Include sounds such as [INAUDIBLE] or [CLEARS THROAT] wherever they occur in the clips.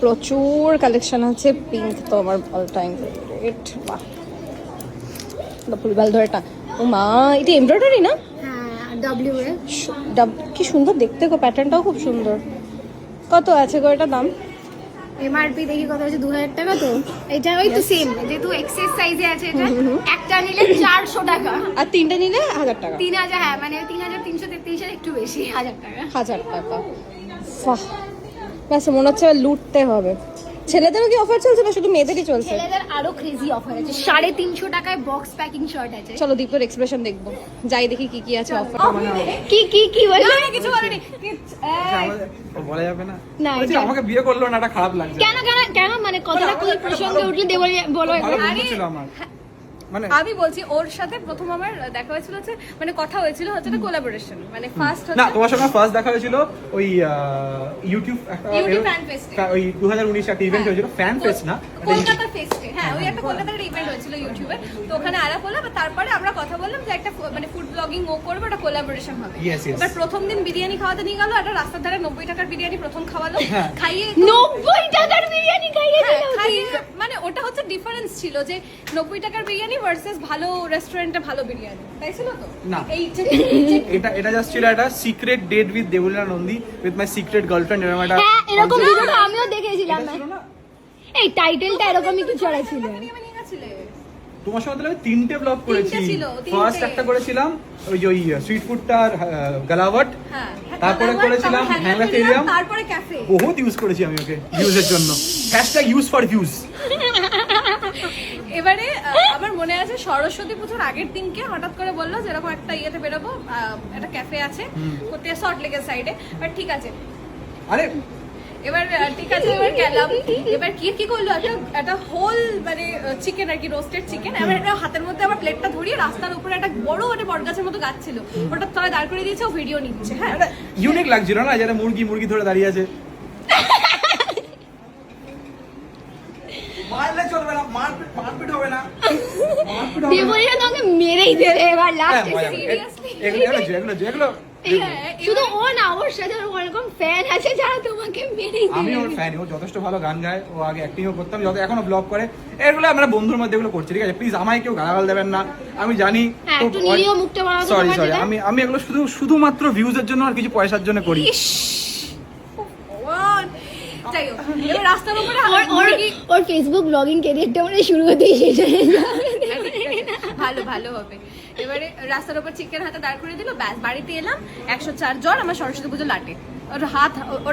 প্রচুর কালেকশন আছে পিঙ্ক তো আমার অল টাইম ফেভারিট বাহ ফুলবাল ধরেটা ও মা এটা এমব্রয়ডারি না? হ্যাঁ ডব্লিউ এ ডাব- কি সুন্দর দেখতে গো প্যাটার্নটাও খুব সুন্দর। কত আছে গো এটা দাম? এমআরপি দেখি কত আছে দু হাজার টাকা তো? এটা ওই তো সেম যেহেতু এক্সেস সাইজে আছে এটা একটা নিলে চারশো টাকা। আর তিনটে নিলে হাজার টাকা? তিন হাজার হ্যাঁ মানে তিন হাজার তিনশো তেত্রিশ একটু বেশি হাজার টাকা। হাজার টাকা। বাহ। ব্যাস মনে হচ্ছে লুটতে হবে। ছেলেদেরও কি অফার চলছে না শুধু মেয়েদেরই চলছে? ছেলেদের আরও ক্রেজি অফার আছে। সাড়ে তিনশো টাকায় বক্স প্যাকিং শার্ট আছে। চলো দীপের এক্সপ্রেশন দেখব। যাই দেখি কি কি আছে অফার কি কি কি বলে? কিছু বলেনি। বলা যাবে না। না, আমাকে বিয়ে করল না এটা খারাপ লাগছে। কেন কেন কেন? মানে কথাটা কোন প্রসঙ্গে উঠলে দেবো বলো ছিল আমার। মানে আমি বলছি ওর সাথে প্রথম আমার দেখা হয়েছিল হচ্ছে মানে কথা হয়েছিল হচ্ছে একটা কোলাবোরেশন মানে ফার্স্ট না তোমার সঙ্গে ফার্স্ট দেখা হয়েছিল ওই ইউটিউব একটা ইউটিউব ওই হাজার উনিশ একটা ইভেন্ট হয়েছিল ফ্যান ফেস্ট না? কলকাতা ফেস্টে হ্যাঁ ওই একটা কলকাতার ইভেন্ট হয়েছিল ইউটিউবে তো ওখানে আলাপ হলো তারপরে আমরা কথা বললাম যে একটা মানে ফুড ব্লগিং ও করবে একটা কোলাবোরেশন হবে. এবার প্রথম দিন বিরিয়ানি খাওয়াতে নিয়ে গেল একটা রাস্তার ধারে নব্বই টাকার বিরিয়ানি প্রথম খাওয়ালো। হ্যাঁ। খাইয়ে [LAUGHS] নব্বই টাকার বিরিয়ানি খাইয়ে হ্যাঁ, মানে ওটা হচ্ছে ডিফারেন্স ছিল যে নব্বই টাকার বিরিয়ানি ভার্সেস ভালো রেস্টুরেন্টে ভালো বিরিয়ানি। তাই ছিল তো? না। [LAUGHS] এটা এটা জাস্ট ছিল একটা secret date with Debulina Nandi with my secret girlfriend এরকম একটা হ্যাঁ এরকম আমিও দেখেছিলাম? এই টাইটেলটা এরকমই কিছু ছিল। তোমার সঙ্গে আমি তিনটে ব্লগ করেছি। ফার্স্ট একটা করেছিলাম ওই যে ওই স্ট্রিট ফুডটার গালাওয়াট হ্যাঁ তারপরে করেছিলাম। তারপরে ক্যাফে বহুত ইউজ করেছি আমি ওকে ভিউজের জন্য। হ্যাশট্যাগ ইউজ ফর ভিউজ এবারে আমার মনে আছে সরস্বতী পুজোর আগের দিনকে হঠাৎ করে বলল যে এরকম একটা ইয়েতে বেরোবো একটা ক্যাফে আছে করতে সল্ট লেকের সাইডে বাট ঠিক আছে। আরে। এবার ঠিক আছে এবার গেলাম। এবার কি কি করল? একটা একটা হোল মানে চিকেন আর কি রোস্টেড চিকেন এবার একটা হাতের মধ্যে আবার প্লেটটা ধরিয়ে রাস্তার উপরে একটা বড় মানে বটগাছের মতো গাছ ছিল ওটা তলায় দাঁড় করে দিয়েছে ও ভিডিও নিচ্ছে হ্যাঁ? ইউনিক লাগছিল না? যারা মুরগি মুরগি ধরে দাঁড়িয়ে আছে মারলে চলবে না মারপিট মারপিট হবে না মেরেই দেবে এবার লাস্টে? এগুলো এগুলো যেগুলো শুধু ও না ওর সাথে ওরকম ফ্যান আছে যারা তোমাকে মেরেই আমি ওর ফ্যান ও যথেষ্ট ভালো গান গায় ও আগে অ্যাক্টিংও করতাম যত এখনও ব্লগ করে এগুলো আমরা বন্ধুর মধ্যে এগুলো করছি ঠিক আছে প্লিজ আমায় কেউ গালাগাল দেবেন না আমি জানি হ্যাঁ, সরি সরি আমি আমি এগুলো শুধু শুধুমাত্র ভিউজের জন্য আর কিছু পয়সার জন্য করি ওর ওর মুরগি- ওর ফেসবুক ব্লগিং ক্যারিয়ারটা মানে শুরু হতেই শেষ হয়ে যাবে ভালো ভালো হবে। এবারে রাস্তার উপর চিকেন হাতে দাঁড় করে দিল ব্যাস বাড়িতে এলাম একশো চার জ্বর আমার সরস্বতী পুজো লাটে। ওর হাত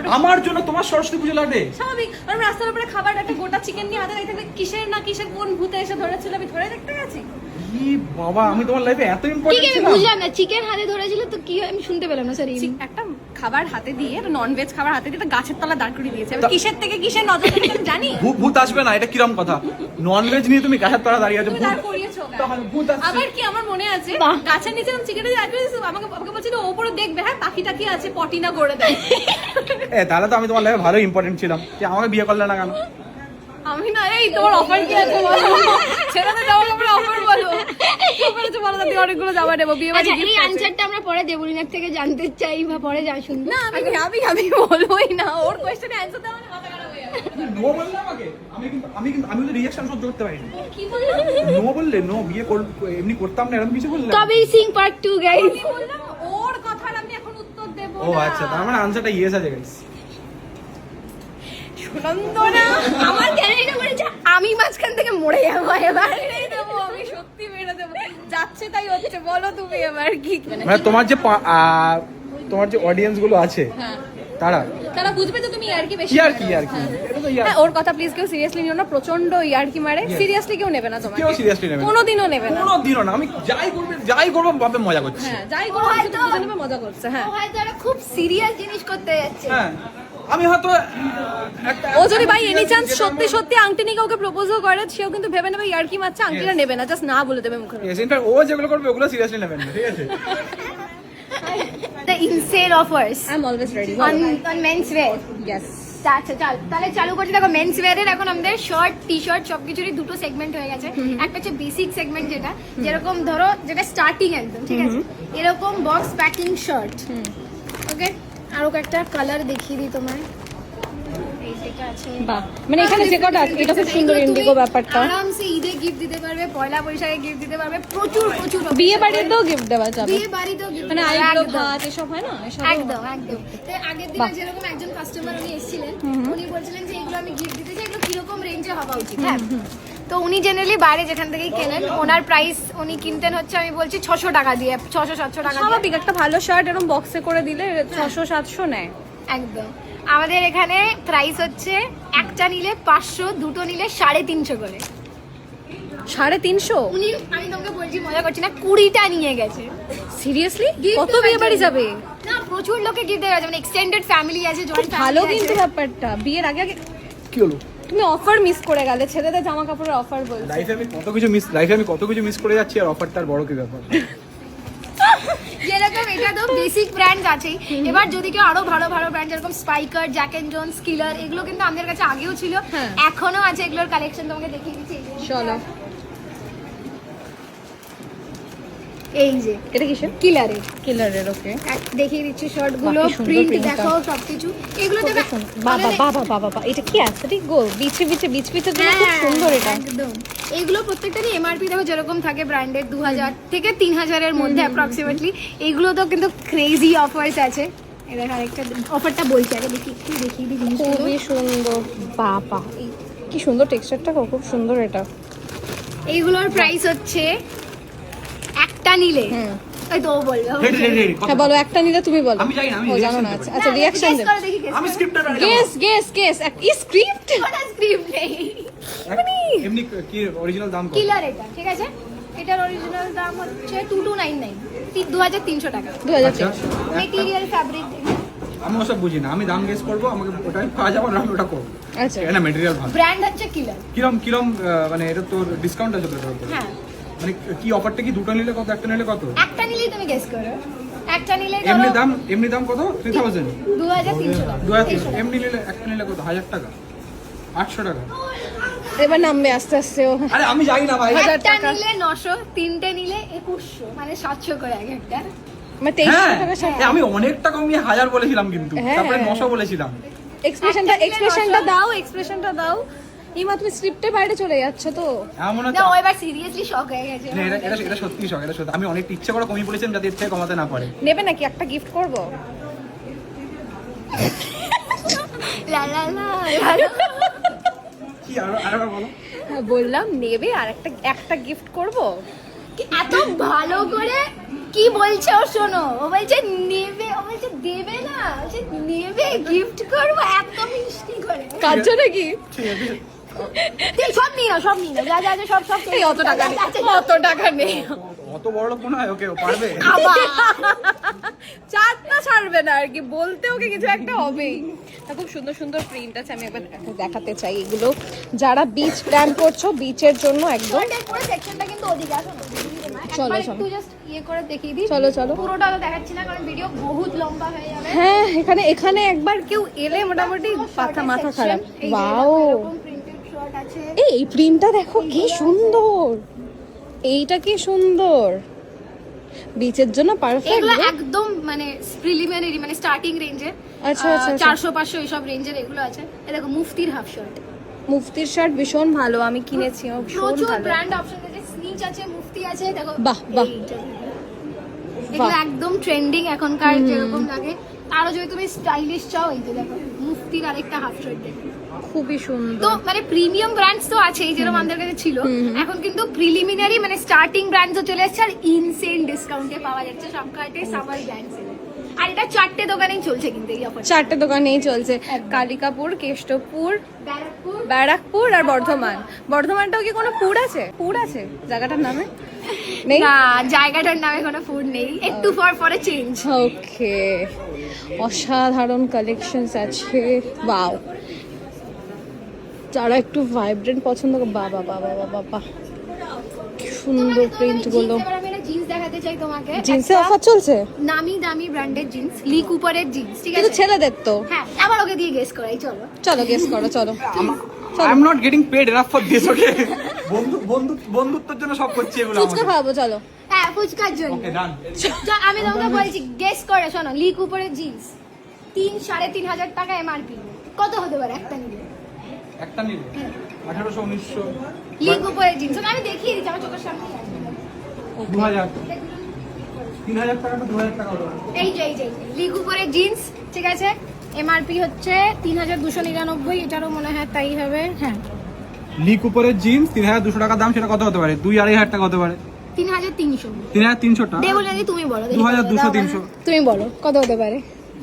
আমার জন্য তোমার সরস্বতী পুজো স্বাভাবিক। ওর রাস্তার উপরে খাবার একটা গোটা চিকেন নিয়ে হাতে কিসের না কিসের কোন ভূতে এসে ধরেছিল আমি ধরে দেখতে গেছি। বাবা আমি তোমার লাইফে এত ইম্পর্টেন্ট ছিলাম। বুঝলাম না চিকেন হাতে ধরেছিল তো কি হয় আমি শুনতে পেলাম না চিক- একটা খাবার হাতে দিয়ে একটা নন খাবার হাতে দিয়ে একটা গাছের তলা দাঁড় করিয়ে দিয়েছে। কিসের থেকে কিসের নজর আমি জানি? ভূত আসবে না এটা কিরম কথা? নন ভেজ নিয়ে তুমি গাছের তলা দাঁড়িয়ে আছো ভূত আসছে। আবার কি আমার মনে আছে। গাছের নিচে আমি চিকেন দাঁড় করে দিয়েছি, আমাকে আমাকে বলছিল ওপরে দেখবে হ্যাঁ পাখি টাকি আছে পটি না করে দেয়। এ তাহলে তো আমি তোমার লাইফে ভালো ইম্পর্টেন্ট ছিলাম। যে আমাকে বিয়ে করলে না কেন? আমি না এই তোমার অফার কি আছে বলো? ছেলেদের জামা কাপড়ে অফার বলো। অফার আছে বলো তাতে অনেকগুলো জামা নেব বিয়ে বাড়ি আচ্ছা এই আনসারটা আমরা পরে দেবলিনার থেকে জানতে চাই বা পরে যা শুনব। না আমি আমি আমি বলবোই না ওর কোয়েশ্চেনে অ্যানসার দেওয়া মাথা খারাপ হয়ে যাবে। নো বললে আমাকে? আমি কিন্তু আমি কিন্তু আমি তো রিঅ্যাকশন সহ্য করতে পারি না কি বললাম নো বললে? নো বিয়ে এমনি করতাম না এরকম কিছু বললে Kabir Singh part two guys আমি বললাম? ওর কথার আমি এখন উত্তর দেব ও আচ্ছা তার মানে আনসারটা ইয়েস আছে গাইস সুনন্দনা আমার কেন বলেছে আমি মাঝখান থেকে মরে যাব এবার। দেবো আমি সত্যি মেরে দেবো। যাচ্ছে তাই হচ্ছে বলো তুমি এবার কি মানে তোমার যে তোমার যে অডিয়েন্সগুলো আছে হ্যাঁ। তারা? তারা বুঝবে তো তুমি ইয়ার্কি বেশি কি আর কি করো। আর কি হ্যাঁ। এটা তো ইয়ার হ্যাঁ ওর কথা প্লিজ কেউ সিরিয়াসলি নিও না প্রচণ্ড ইয়ার্কি মারে। সিরিয়াসলি কেউ নেবে না তোমাকে। কেউ নেবে কোনোদিনও নেবে না। আমি যাই করবে যাই করব ভাবে মজা করছি। হ্যাঁ যাই করো শুধু বুঝে নেবে মজা করছে হ্যাঁ। হয়তো খুব সিরিয়াস জিনিস করতে যাচ্ছে। হ্যাঁ। আমি হয়তো ও যদি ভাই এনি চান্স সত্যি সত্যি আংটি নিয়ে কাউকে প্রপোজও করে সেও কিন্তু ভেবে নেবে ইয়ার্কি মারছে আংটিটা Yes. নেবে না জাস্ট না বলে দেবে মুখে Yes, ও যেগুলো করবে ওগুলো সিরিয়াসলি নেবেন না ঠিক আছে? The in sale offers I am always ready on on men's wear yes আচ্ছা চাল তাহলে চালু করছি দেখো মেন্স ওয়্যারের এখন আমাদের শার্ট টি শার্ট সবকিছুরই দুটো সেগমেন্ট হয়ে গেছে। একটা হচ্ছে বেসিক সেগমেন্ট যেটা যেরকম ধরো যেটা স্টার্টিং একদম ঠিক আছে? এরকম বক্স প্যাকিং শার্ট ওকে আরও একটা কালার দেখিয়ে দিই তোমায়। মানে এখানে যে কটা আছে এটা খুব সুন্দর ইন্ডিগো ব্যাপারটা। আরামসে ঈদে গিফট দিতে পারবে পয়লা বৈশাখে গিফট দিতে পারবে প্রচুর প্রচুর বিয়ে। বাড়িতেও গিফট দেওয়া যাবে। বিয়ে বাড়িতেও gift মানে দিতে পারবে, ভাত এসব হয় না? এসব একদম একদম। তো আগের দিনে যেরকম একজন কাস্টমার উনি এসেছিলেন উনি বলছিলেন যে এগুলো আমি গিফট দিতে চাই এগুলো কীরকম রেঞ্জে হওয়া উচিত। হ্যাঁ। তো উনি জেনারেলি বাইরে যেখান থেকেই কেনেন ওনার প্রাইস উনি কিনতেন হচ্ছে আমি বলছি ছশো টাকা দিয়ে ছশো সাতশো টাকা দিয়ে। স্বাভাবিক একটা ভালো শার্ট এরকম বক্সে করে দিলে ছশো সাতশো নেয়। একদম। আমাদের এখানে প্রাইস হচ্ছে একটা নিলে পাঁচশো দুটো নিলে সাড়ে তিনশো করে। সাড়ে তিনশো? উনি আমি তোমাকে বলছি মজা করছি না কুড়িটা নিয়ে গেছে। সিরিয়াসলি কত বিয়ে বাড়ি যাবে? না প্রচুর লোকে গিফট দেওয়া যাবে মানে এক্সটেন্ডেড ফ্যামিলি আছে জয়েন্ট ভালো কিন্তু ব্যাপারটা বিয়ের আগে আগে কি হলো? তুমি অফার মিস করে গেলে ছেলেদের জামা কাপড়ের অফার বল লাইফে আমি কত কিছু মিস লাইফে আমি কত কিছু মিস করে যাচ্ছি আর অফার তার বড় কি ব্যাপার? [LAUGHS] যেরকম এটা তো বেসিক ব্র্যান্ড আছেই। এবার যদি কেউ আরও ভালো ভালো ব্র্যান্ড যেরকম Spykar Jack and Jones Killer এগুলো কিন্তু আমাদের কাছে আগেও ছিল। হ্যাঁ। এখনও আছে এগুলোর কালেকশন তোমাকে দেখিয়ে দিচ্ছি। চলো। এই যে এটা কিসের? কিলারের কিলারের ওকে দেখিয়ে দিচ্ছি শর্টগুলো প্রিন্ট দেখো সবকিছু। এগুলো দেখো বাবা বাবা বাবা বাবা এটা কি অ্যাস্থেটিক গো? বিচে বিচে বিচ বিচের জন্য খুব হ্যাঁ, সুন্দর এটা। একদম। এইগুলো প্রত্যেকটারই এমআরপি দেখো যেরকম থাকে ব্র্যান্ডের দু হাজার থেকে তিন হাজারের মধ্যে অ্যাপ্রক্সিমেটলি এইগুলো তো কিন্তু ক্রেজি অফার্স আছে। এবার আরেকটা অফারটা বলছি আগে দেখি একটু দেখিয়ে দিই খুবই সুন্দর। বাবা কি সুন্দর টেক্সচারটা খুব সুন্দর এটা। এইগুলোর প্রাইস হচ্ছে একটা নিলে। ওই তো বলবে হ্যাঁ বলো একটা নিলে তুমি বলো। আমি জানি না, আমি জানো না আচ্ছা আচ্ছা রিঅ্যাকশন guess দেব করো দেখি, guess আমি করো। স্ক্রিপ্টটা গেস গেস গেস ই স্ক্রিপ্ট ওটা script নেই। এমনি কি অরিজিনাল দাম কত? এটা, ঠিক আছে? এটার অরিজিনাল হচ্ছে টাকা। আচ্ছা মেটেরিয়াল ফ্যাব্রিক আমি ওসব বুঝি না আমি দাম গেস করব আমাকে ওটা পাওয়া যাব না ওটা করব। আচ্ছা। এটা মেটেরিয়াল ভালো। ব্র্যান্ড হচ্ছে কিলার কিরম কিরম মানে এটা তো ডিসকাউন্ট আছে তো? হ্যাঁ। মানে কি অফারটা কি দুটো নিলে কত একটা নিলে কত? একটা নিলেই তুমি গেস করো। একটা নিলেই এমনি দাম এমনি দাম কত? থ্রি থাউজেন্ড দু হাজার তিনশো টাকা। দু হাজার তিনশো টাকা। এমনি নিলে একটা নিলে কত? হাজার টাকা। আটশো টাকা। এবার নামবে আস্তে আস্তে ও। আরে আমি জানি না ভাই। একটা। নিলে নশো তিনটে নিলে একুশশো মানে সাতশো করে এক একটা মানে হ্যাঁ। আমি অনেকটা কমিয়ে হাজার বলেছিলাম কিন্তু। হ্যাঁ। তারপরে নশো বলেছিলাম। এক্সপ্রেশনটা এক্সপ্রেশনটা দাও। এক্সপ্রেশনটা দাও। ইমা তুমি স্ক্রিপ্টের বাইরে চলে যাচ্ছ তো। এমন না ও এবার সিরিয়াসলি শক হয়ে গেছে। না, এটা এটা সত্যি শখ এটা সত্যি আমি অনেক ইচ্ছে করে কমিয়ে বলেছিলাম যাতে কমাতে না পারে। নেবে নাকি? একটা গিফট করব? লা লা লা লা লা। কি আরও আরেকবার বলো। হ্যাঁ বললাম নেবে আর একটা একটা গিফট করব? এত ভালো করে কি বলছে ও শোনো। ও বলছে নেবে ও বলছে দেবে না। বলছে নেবে গিফট করব এত মিষ্টি করে। কার জন্য কি ঠিক আছে। এই [LAUGHS] সব নিয়ে নাও, সব নিয়ে নাও। যা যা যা সব সব এই অত টাকা নেই আচ্ছা, অত টাকা নেই অত বড় লোক মনে হয় ওকে ও পারবে? [LAUGHS] আবার। চারটা ছাড়বে না আর কি বলতে ওকে কিছু একটা হবেই। খুব সুন্দর সুন্দর প্রিন্ট আছে আমি একবার দেখাতে চাই এগুলো। যারা বিচ প্ল্যান করছ বিচের জন্য একদম। সেকশনটা কিন্তু ওদিকে। চলো, চলো। ইয়ে করে দেখিয়ে দিই। চলো, চলো। পুরোটা দেখাচ্ছি না কারণ ভিডিও বহুত লম্বা হয়ে যাবে। হ্যাঁ এখানে এখানে একবার কেউ এলে মোটামুটি মাথা মাথা খারাপ। আছে এই এই প্রিন্টটা দেখো কি সুন্দর। এইটা কি সুন্দর। বিচের জন্য পারফেক্ট এগুলো একদম মানে প্রিলিমিনারি মানে স্টার্টিং আচ্ছা, আচ্ছা, আচ্ছা। চারশো পাঁচশো এইসব রেঞ্জের এগুলো আছে। এ দেখো মুফতির হাফ শার্ট মুফতির শার্ট ভীষণ ভালো আমি কিনেছি ভীষণ প্রচুর ভালো। ব্র্যান্ড অপশন আছে স্নিচ আছে মুফতি আছে দেখো বাহ, বাহ। এগুলো একদম ট্রেন্ডিং এখনকার যেরকম লাগে। আরও যদি তুমি স্টাইলিশ চাও এই যে দেখো মুফতির আরেকটা হাফ শার্ট দেখো। খুবই সুন্দর। তো মানে প্রিমিয়াম ব্র্যান্ডস তো আছেই যেরকম আমাদের কাছে ছিল। এখন কিন্তু প্রিলিমিনারি মানে স্টার্টিং ব্র্যান্ডসও চলে আসছে আর ইনসেন ডিসকাউন্টে পাওয়া যাচ্ছে সবকটাই সামার ব্র্যান্ড আর এটা চারটে দোকানেই চলছে কিন্তু এই অফার চারটে দোকানেই চলছে। কালিকাপুর কেষ্টপুর ব্যারাকপুর। ব্যারাকপুর আর বর্ধমান। বর্ধমানটাও কি কোনো পুর আছে? পুর আছে? জায়গাটার নামে? [LAUGHS] নেই? না জায়গাটার নামে কোনো ফুড নেই। একটু পর পরে চেঞ্জ ওকে অসাধারণ কালেকশনস আছে। বাও যারা একটু ভাইব্রেন্ট পছন্দ করে বাবা বাবা বাবা বাবা সুন্দর প্রিন্টগুলো। জিন্স দেখাতে চাই তোমাকে। জিন্সে অফার চলছে? নামি দামি ব্র্যান্ডের জিন্স লি কুপারের জিন্স ঠিক আছে? ছেলেদের তো। হ্যাঁ আবার ওকে দিয়ে গেস করাই চলো। চলো গেস করো চলো। I am not getting paid enough for this okay বন্ধু বন্ধু বন্ধুত্বের জন্য সব করছি এগুলো ফুচকা খাওয়াবো চলো। হ্যাঁ ফুচকার জন্য। ওকে ডান আমি তোমাকে বলছি গেস করে শোনো লি কুপারের জিন্স তিন সাড়ে তিন হাজার টাকা এমআরপি কত হতে পারে? একটা নিলে। একটা নিলে। আঠারোশো উনিশশো। লিগ উপরে জিন্স আমি দেখিয়ে দিচ্ছি আমার চোখের সামনে। দু হাজার তিন হাজার টাকা দু হাজার টাকা হলো এই যে এই যে লিগ উপরে জিন্স ঠিক আছে? এমআরপি হচ্ছে তিন হাজার দুশো নিরানব্বই এটারও মনে হয় তাই হবে। হ্যাঁ। লিক উপরের জিন্স তিন হাজার দুশো টাকা দাম সেটা কত হতে পারে? দুই আড়াই হাজার টাকা হতে পারে। তিন হাজার তিনশো। তিন হাজার তিনশো টাকা তুমি বলো 2200, কত দাও। 300 তুমি বলো কত হতে পারে?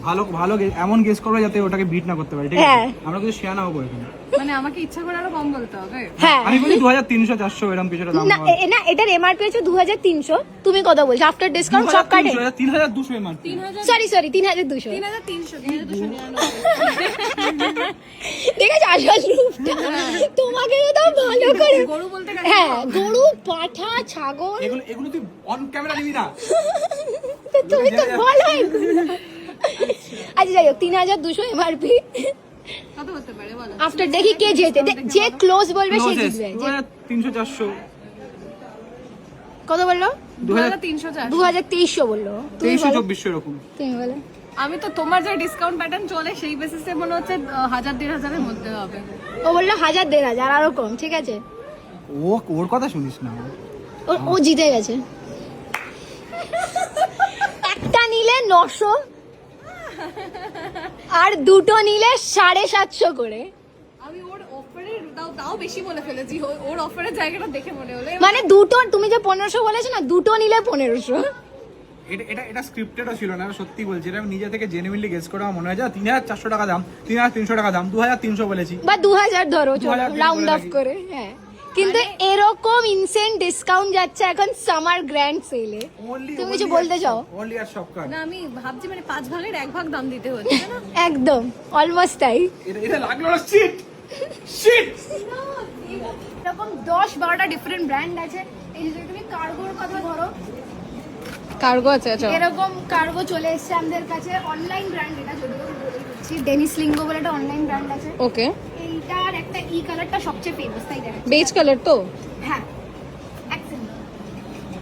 ভালো ভালো এমন গেস করবে যাতে ওটাকে বিট না করতে পারে ঠিক আছে? হ্যাঁ। আমরা কিছু শেয়ার না হব এখানে। মানে আমাকে ইচ্ছা করে আরও কম বলতে হবে। হ্যাঁ। আমি বলি দু হাজার তিনশো চারশো এরকম কিছুটা দাম না এ- না এটার এমআরপি হচ্ছে দু হাজার তিনশো। তুমি কত বলছো আফটার ডিসকাউন্ট সব কাটে। সরি সরি আসল রূপটা? তোমাকে তো ভালো করে। গরু বলতে হ্যাঁ গরু। পাঠা ছাগল। এগুলো এগুলো তুই অন ক্যামেরা নিবি না। তো তো [LAUGHS] বলো এগুলো। আচ্ছা যাই হোক তিন হাজার দুশো এমআরপি আফটার দেখি কে জেতে যে ক্লোজ বলবে সে জিতবে। তিনশো চারশো। কত বলল? দু হাজার তেইশশো বলল। তেইশশো চব্বিশশো এরকম। তুমি বলো। আমি তো তোমার যে ডিসকাউন্ট প্যাটার্ন চলে সেই বেসিসে মনে হচ্ছে হাজার দেড় হাজারের মধ্যে হবে। ও বলল হাজার দেড় হাজার আরও কম ঠিক আছে? ও ওর কথা শুনিস না। ও- ও জিতে গেছে। একটা নিলে নশো আর দুটো নিলে সাড়ে সাতশো করে। আমি ওর অফারের তাও তাও বেশি বলে ফেলেছি। ওর অফারের জায়গাটা দেখে মনে হলো। মানে দুটো তুমি যে পনেরোশো বলেছ না দুটো নিলে পনেরোশো। এটা এটা এটা স্ক্রিপ্টেডও ছিল না সত্যি বলছি। এটা আমি নিজে থেকে জেনুইনলি গেস করে আমার মনে হয় যে তিন হাজার চারশো টাকা দাম তিন হাজার তিনশো টাকা দাম দু হাজার তিনশো বলেছি। বা দু হাজার ধরো 2000 ধরে রাউন্ড অফ করে হ্যাঁ। কিন্তু এরকম ইনসেন্ট ডিসকাউন্ট যাচ্ছে এখন সামার গ্র্যান্ড সেলে তুমি কিছু বলতে চাও? অনলি আর সব কার? না আমি ভাবছি মানে পাঁচ ভাগের এক ভাগ দাম দিতে হচ্ছে না? একদম অলমোস্ট তাই। এটা লাগল না শিট শিট এরকম দশ বারোটা ডিফারেন্ট ব্র্যান্ড আছে। এই যে তুমি কার্গোর কথা ধরো। কার্গো আছে আচ্ছা। এরকম কার্গো চলে এসেছে আমাদের কাছে। অনলাইন ব্র্যান্ড এটা ছোট করে বলে ডেনিস লিঙ্গো বলে একটা অনলাইন ব্র্যান্ড আছে। ওকে এইটার একটা ই কালারটা সবচেয়ে ফেমাস তাই দেখা বেজ কালার তো? হ্যাঁ।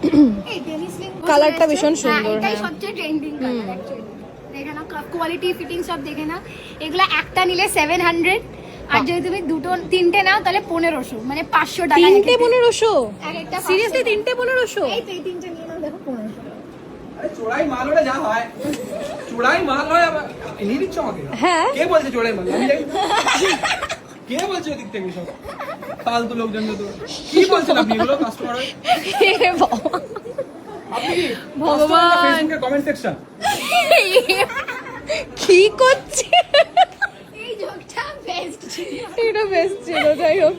[CLEARS THROAT] এসেছে। ভীষণ সুন্দর, হ্যাঁ, এটাই হ্যাঁ। সবচেয়ে ট্রেন্ডিং কালার অ্যাকচুয়ালি দেখে না কোয়ালিটি ফিটিং সব দেখে না এগুলো একটা নিলে সেভেন হান্ড্রেড আর যদি তুমি দুটো তিনটে নাও তাহলে পনেরোশো মানে পাঁচশো টাকা তিনটে এক একটা। পনেরোশো? এক একটা সিরিয়াসলি তিনটে পনেরোশো? এই তো এই তিনটে নিয়ে নাও দেখো পনেরোশো। আরে চোরাই মাল হলে যা হয়। চোরাই মাল হয় আবার। নিয়ে দিচ্ছ আমাকে? হ্যাঁ। কে বলছে চোরাই মাল? [LAUGHS] কে বলছে ওদিক থেকে সব? ফালতু লোকজন তো কি বলছেন আপনি? এগুলো কাস্টমার। আপনি কি ভগবান। কমেন্ট সেকশন কি করছে? এই জোকটা বেস্ট ছিল। এটা বেস্ট ছিল যাই হোক।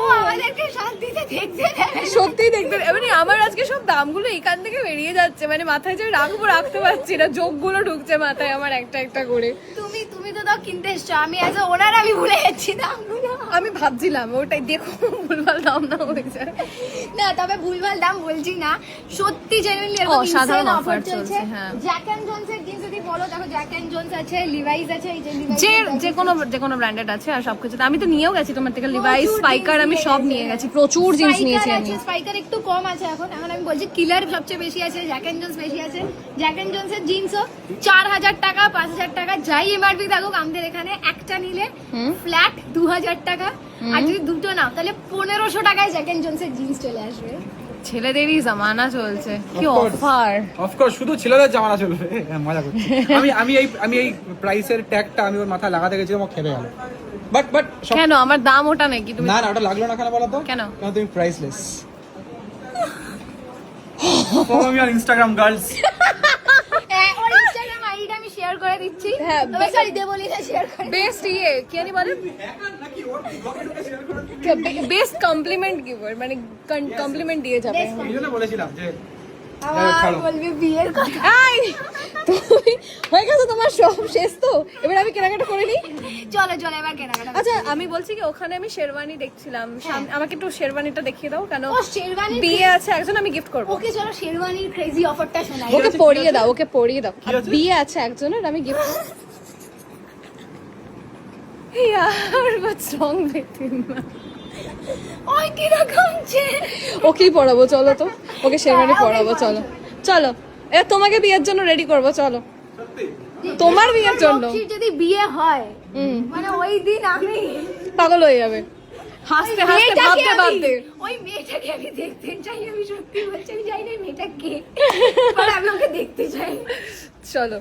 ও আমাদেরকে শান্তিতে দেখতে দেবে সত্যি দেখতে মানে আমার আজকে সব দামগুলো এখান থেকে বেরিয়ে যাচ্ছে। মানে মাথায় যে রাখব রাখতে পারছি না। যোগগুলো ঢুকছে মাথায় আমার একটা একটা করে। তুমি তুমি তো তাও কিনতে এসছো। আমি অ্যাজ ওনার আমি ভুলে যাচ্ছি দামগুলো। আমি ভাবছিলাম ওটাই দেখো ভুলভাল দাম না হয়ে যায়। না তবে ভুলভাল দাম বলছি না। সত্যি জেনুইনলি এরকম অসাধারণ অফার চলছে হ্যাঁ। জ্যাক এন্ড জোনস এর জিন্স যদি বলো দেখো জ্যাক এন্ড জোনস আছে লিভাইস আছে এই যে যে যে কোনো যে কোনো ব্র্যান্ডেড আছে আর সবকিছু আমি তো নিয়েও গেছি তোমার থেকে লিভাইস স্পাইকার আমি সব নিয়ে গেছি প্রচুর জিনিস নিয়েছি আমি। স্পাইকার একটু কম আছে এখন। এখন আমি বলছি কিলার সবচেয়ে বেশি আছে জ্যাক এন্ড জোনস বেশি আছে। জ্যাক এন্ড জোনস এর জিন্সও চার হাজার টাকা পাঁচ হাজার টাকা যাই এমআরপি থাকুক আমাদের এখানে একটা নিলে ফ্ল্যাট দু হাজার টাকা। আর যদি দুটো নাও তাহলে পনেরোশো টাকায় জ্যাক এন্ড জোনস এর জিন্স চলে আসবে। ছেলেদেরই জামানা চলছে কি অফার অফকোর্স শুধু ছেলেদের জামানা চলবে। হ্যাঁ, মজা করছি। আমি আমি এই আমি এই প্রাইসের ট্যাগটা আমি ওর মাথায় লাগাতে গেছিলাম ও খেপে গেল। বাট বাট কেন? আমার দাম ওটা নাকি? তুমি না না ওটা লাগল না কেন বলো তো? কেন? কারণ তুমি priceless follow me on Instagram girls or Instagram আইডিটা আমি শেয়ার করে দিচ্ছি। হ্যাঁ, শেয়ার করে বেস্ট ইয়ে কি জানি বলে? বেস্ট কমপ্লিমেন্ট গিভার মানে কমপ্লিমেন্ট দিয়ে যাবে। এই জন্য বলেছিলাম যে হয়ে গেছে তোমার সব শেষ তো? এবার আমি কেনাকাটা করে নিই? চলো চলো এবার কেনাকাটা আচ্ছা আমি বলছি কি ওখানে আমি শেরওয়ানি দেখছিলাম। সাম- আমাকে একটু শেরওয়ানিটা দেখিয়ে দাও কেন শেরওয়ানি বিয়ে আছে একজন আমি গিফট করব। ওকে চলো শেরওয়ানির ক্রেজি অফারটা শোনাই। ওকে পরিয়ে দাও ওকে পরিয়ে দাও। বিয়ে আছে একজনের আমি গিফট यार what's wrong with him? ওকেই পড়াবো চলো তো। ওকে শেরওয়ানি পড়াবো চলো। চলো। এ তোমাকে বিয়ের জন্য রেডি করব চলো। তোমার বিয়ের জন্য। যদি বিয়ে হয় হুম। মানে ওই দিন আমি পাগল হয়ে যাবে। হাসতে হাসতে ভাবতে ভাবতে। ওই মেয়েটাকে আমি দেখতে চাই আমি সত্যি বলছি আমি জানি না মেয়েটা কে [LAUGHS] আমি ওকে দেখতে চাই। চলো।